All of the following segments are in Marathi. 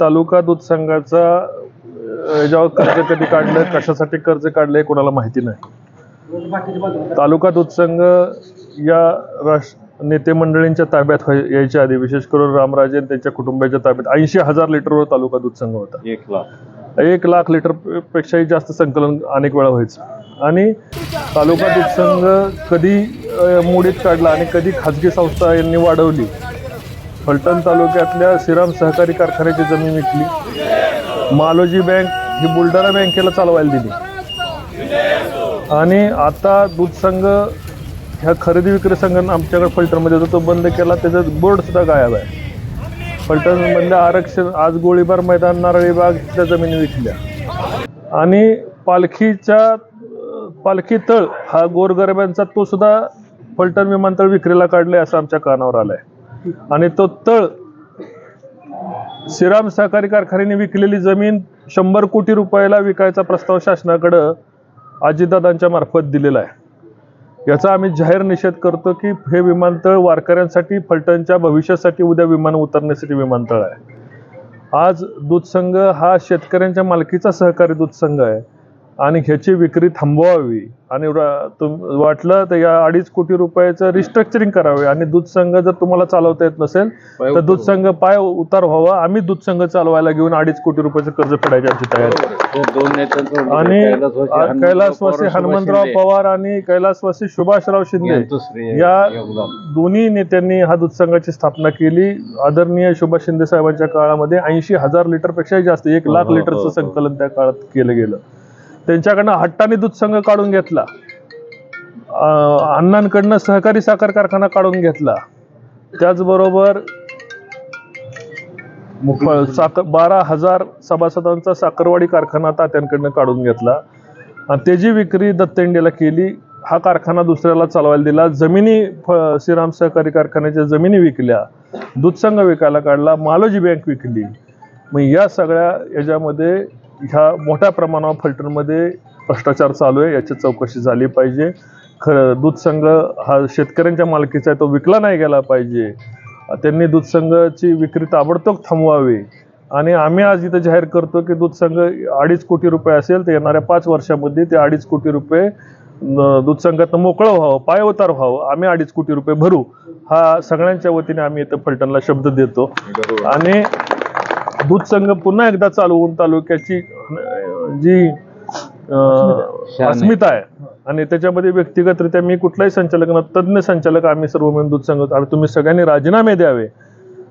तालुका दूध संघाचा याच्यावर कर्ज कधी काढलं कशासाठी कर्ज काढलंय कोणाला माहिती नाही. तालुका दूध संघ या राष्ट्र नेते मंडळींच्या ताब्यात व्हाय- यायच्या आधी विशेष करून रामराजे आणि त्यांच्या कुटुंबाच्या ताब्यात ऐंशी हजार लिटरवर तालुका दूध संघ होता. एक लाख. एक लाख लिटर पेक्षाही जास्त संकलन अनेक वेळा व्हायचं. आणि तालुका दूध संघ कधी मोडीत काढला आणि कधी खाजगी संस्था यांनी वाढवली फलटण तालुक्यातल्या श्रीराम सहकारी कारखान्याची जमीन विकली. मालोजी बँक ही बुलढाणा बँकेला चालवायला दिली. आणि आता दूध संघ ह्या खरेदी विक्री संघ आमच्याकडे फलटणमध्ये होता. तो बंद केला. त्याचं बोर्ड सुद्धा गायब आहे. फलटणमधलं आरक्षण आज गोळीबार मैदान नारळी बाग त्या जमिनी विकल्या. आणि पालखीच्या पालखी तळ हा गोरगरिबांचा तो सुद्धा फलटण विमानतळ विक्रीला काढलाय असं आमच्या कानावर आलंय. आणि तो तळ श्रीराम सहकारी कारखान्याने विकलेली जमीन शंभर कोटी रुपयाला विकायचा प्रस्ताव शासनाकडं अजितदादांच्या मार्फत दिलेला आहे. याचा आम्ही जाहीर निषेध करतो की हे विमानतळ वारकऱ्यांसाठी फलटणच्या भविष्यासाठी उद्या विमान उतरण्यासाठी विमानतळ आहे. आज दूध संघ हा शेतकऱ्यांच्या मालकीचा सहकारी दूध संघ आहे. आणि ह्याची विक्री थांबवावी. आणि तुम वाटलं तर या अडीच कोटी रुपयाचं रिस्ट्रक्चरिंग करावे. आणि दूध संघ जर तुम्हाला चालवता येत नसेल तर दूध संघ पाय उतार व्हावा. आम्ही दूध संघ चालवायला घेऊन अडीच कोटी रुपयाचं कर्ज फेडायची आमची तयारी आणि कैलासवासी हनुमंतराव पवार, आणि कैलासवासी सुभाषराव शिंदे या. दोन्ही नेत्यांनी हा दूध संघाची स्थापना केली. आदरणीय सुभाष शिंदे साहेबांच्या काळामध्ये ऐंशी हजार लिटर पेक्षाही जास्त एक लाख हो, हो, लिटरचं हो. संकलन त्या काळात केलं गेलं. त्यांच्याकडनं हट्टाने दूध संघ काढून घेतला. अण्णांकडनं सहकारी साखर कारखाना काढून घेतला. त्याचबरोबर साखर बारा हजार सभासदांचा साखरवाडी कारखाना तात्यांकडनं काढून घेतला. आणि त्याची विक्री दत्तेंडेला केली हा कारखाना दुसऱ्याला चालवायला दिला. जमिनी फ- श्रीराम सहकारी कारखान्याच्या जमिनी विकल्या दूधसंघ विकायला काढला मालोजी बँक विकली. मग या सगळ्या याच्यामध्ये ह्या मोठ्या प्रमाणावर फलटणमध्ये भ्रष्टाचार चालू आहे याची चौकशी झाली पाहिजे. खरं दूध संघ हा शेतकऱ्यांच्या मालकीचा आहे तो विकला नाही गेला पाहिजे. त्यांनी दूध संघाची विक्री ताबडतोब थांबवावी. आणि आम्ही आज इथं जाहीर करतो की दूध संघ अडीच कोटी रुपये असेल तर येणाऱ्या पाच वर्षामध्ये ते अडीच कोटी रुपये अं, दूध संघातनं मोकळं व्हावं पाय उतार व्हावं आम्ही अडीच कोटी रुपये भरू. हा सगळ्यांच्या वतीने आम्ही इथं फलटणला शब्द देतो. आणि दूध संघ पुन्हा एकदा चालवून तालुक्याची जी. अस्मिता आहे. आणि त्याच्यामध्ये व्यक्तिगतरित्या मी कुठलाही संचालक न तज्ज्ञ संचालक आम्ही सर्व मिळून दूध संघ आणि तुम्ही सगळ्यांनी राजीनामे द्यावे.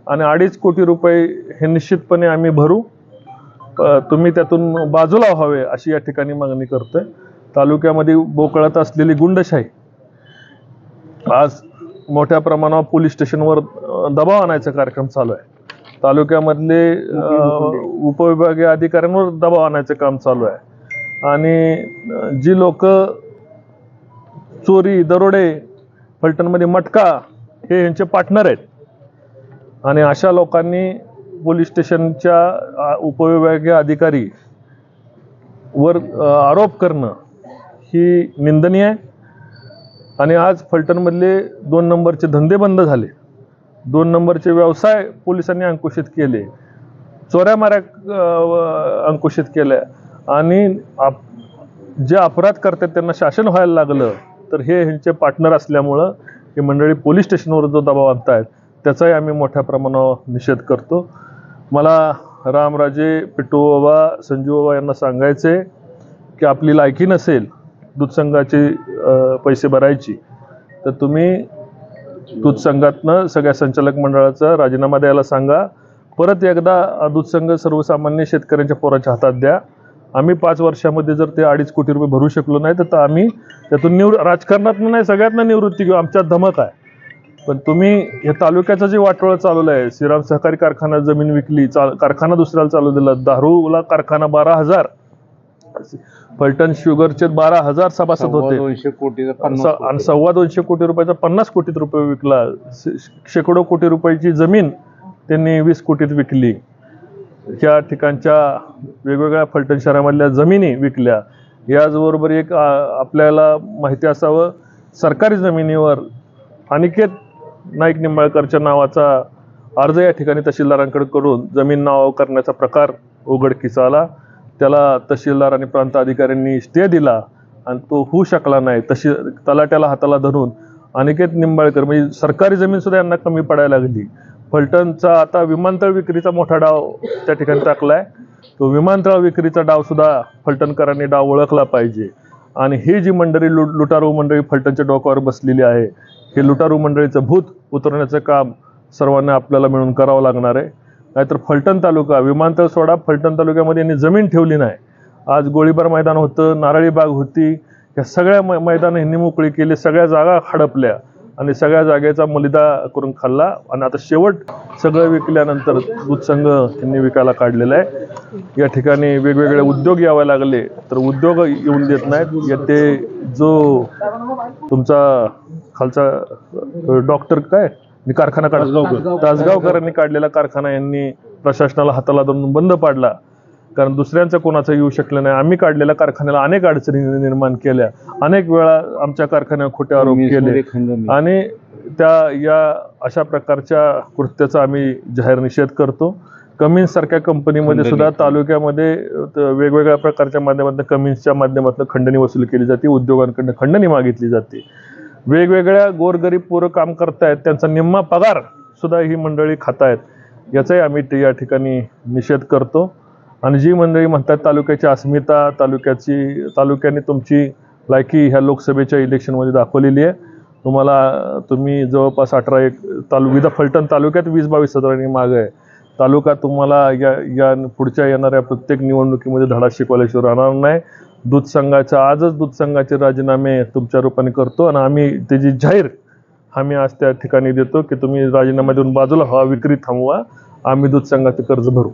आणि अडीच कोटी रुपये हे निश्चितपणे आम्ही भरू. तुम्ही त्यातून बाजूला व्हावे अशी या ठिकाणी मागणी करतोय. तालुक्यामध्ये बोकळत असलेली गुंडशाही आज मोठ्या प्रमाणावर पोलीस स्टेशनवर दबाव आणायचा कार्यक्रम चालू आहे. तालुक्यामधले उपविभागीय अधिकाऱ्यांवर दबाव आणायचं काम चालू आहे. आणि जी लोक चोरी दरोडे फलटणमध्ये मटका हे यांचे पार्टनर आहेत. आणि अशा लोकांनी पोलीस स्टेशनच्या उपविभागीय अधिकारी वर आरोप करणं ही निंदनीय आहे. आणि आज फलटणमधले दोन नंबरचे धंदे बंद झाले. दोन नंबरचे व्यवसाय पोलिसांनी अंकुशित केले. चोऱ्या माऱ्या अंकुशित केल्या. आणि आप जे अपराध करतात त्यांना शासन व्हायला लागलं तर हे ह्यांचे पार्टनर असल्यामुळं ही मंडळी पोलीस स्टेशनवर जो दबाव आणतायत त्याचाही आम्ही मोठ्या प्रमाणावर निषेध करतो. मला रामराजे पिटू बाबा संजू बाबा यांना सांगायचे की आपली लायकी नसेल दूध पैसे भरायची तर तुम्ही दूध संघातनं सगळ्या संचालक मंडळाचा राजीनामा द्यायला सांगा. परत एकदा दूधसंघ दूध संघ सर्वसामान्य शेतकऱ्यांच्या पोराच्या हातात द्या. आम्ही पाच वर्षामध्ये जर ते अडीच कोटी रुपये भरू शकलो नाही तर आम्ही त्यातून निवृ राजकारणातनं नाही सगळ्यातनं निवृत्ती घेऊ. आमच्यात धमक आहे. पण तुम्ही हे तालुक्याचं जे वाटोळं चालवलं आहे श्रीराम सहकारी कारखाना जमीन विकली चा कारखाना दुसऱ्याला चालू दिला दारूला कारखाना बारा हजार. फलटण शुगरचे बारा हजार सभासद होते. दोनशे स- आणि. सव्वा दोनशे कोटी रुपयाचा पन्नास कोटीत रुपये विकला. शे- शेकडो कोटी रुपयाची जमीन त्यांनी वीस कोटीत विकली. ह्या ठिकाणच्या वेगवेगळ्या फलटण शहरामधल्या जमिनी विकल्या. याचबरोबर एक आ, आपल्याला माहिती असावं सरकारी जमिनीवर अनिकेत नाईक निंबाळकरच्या नावाचा अर्ज या ठिकाणी तहसीलदारांकडे करून जमीन नाव करण्याचा प्रकार उघडकीस आला. त्याला तहसीलदार आणि प्रांत अधिकाऱ्यांनी स्टे दिला आणि तो होऊ शकला नाही. तशी तलाट्याला हाताला धरून अनिकेत निंबाळकर म्हणजे सरकारी जमीन सुद्धा यांना कमी पडायला लागली. फलटणचा आता विमानतळ विक्रीचा मोठा डाव त्या ठिकाणी टाकलाय. तो विमानतळ विक्रीचा डाव सुद्धा फलटणकरांनी डाव ओळखला पाहिजे. आणि ही जी मंडळी लुट लुटारू मंडळी फलटणच्या डोक्यावर बसलेली आहे हे लुटारू मंडळीचं भूत उतरवण्याचं काम सर्वांना आपल्याला मिळून करावं लागणार आहे. नाहीतर फलटण तालुका विमानतळ सोडा फलटण तालुक्यामध्ये यांनी जमीन ठेवली नाही. आज गोळीबार मैदान होतं नारळी बाग होती. या सगळ्या मै मैदानं ह्यांनी मोकळी केली सगळ्या जागा हडपल्या आणि सगळ्या जागेचा मलिदा करून खाल्ला. आणि आता शेवट सगळं विकल्यानंतर दूध संघ यांनी विकायला काढलेला आहे. या ठिकाणी वेगवेगळे उद्योग यावे लागले तर उद्योग येऊन देत नाहीत. या ते जो तुमचा खालचा डॉक्टर काय? नि कारखाना काढ तासगावकरांनी काढलेला कारखाना यांनी प्रशासनाला हाताला धरून बंद पाडला. कारण दुसऱ्यांचं कोणाचं येऊ शकलं नाही. आम्ही काढलेल्या कारखान्याला अनेक अडचणी निर्माण केल्या. अनेक वेळा आमच्या कारखान्यावर खोटे आरोप केले. आणि त्या या अशा प्रकारच्या कृत्याचा आम्ही जाहीर निषेध करतो. कमिन्स सारख्या कंपनीमध्ये. सुद्धा तालुक्यामध्ये वेगवेगळ्या प्रकारच्या माध्यमातून कमिन्सच्या माध्यमातून खंडणी वसूल केली जाते. उद्योगांकडून खंडणी मागितली जाते. वेगवेगळ्या गोरगरीब पोरं काम करतायत त्यांचा निम्मा पगार सुद्धा ही मंडळी खातायत. याचाही आम्ही या ठिकाणी निषेध करतो. आणि जी मंडळी म्हणतात तालुक्याची अस्मिता तालुक्याची तालुक्याने तुमची लायकी ह्या लोकसभेच्या इलेक्शनमध्ये दाखवलेली आहे. तुम्हाला तुम्ही जवळपास अठरा एक तालु विदा फलटण तालुक्यात वीस बावीस हजारांनी माग आहे. तालुका तुम्हाला या या पुढच्या येणाऱ्या प्रत्येक निवडणुकीमध्ये धडा शिकवल्याशिवाय राहणार नाही. दूधसंघाचा आजच दूध संघाचे राजीनामे तुमच्या रूपाने करतो आणि आम्ही त्याची जाहीर आम्ही आज त्या ठिकाणी देतो की तुम्ही राजीनामा देऊन बाजूला व्हा विक्री थांबवा आम्ही दूध संघाचे कर्ज भरू.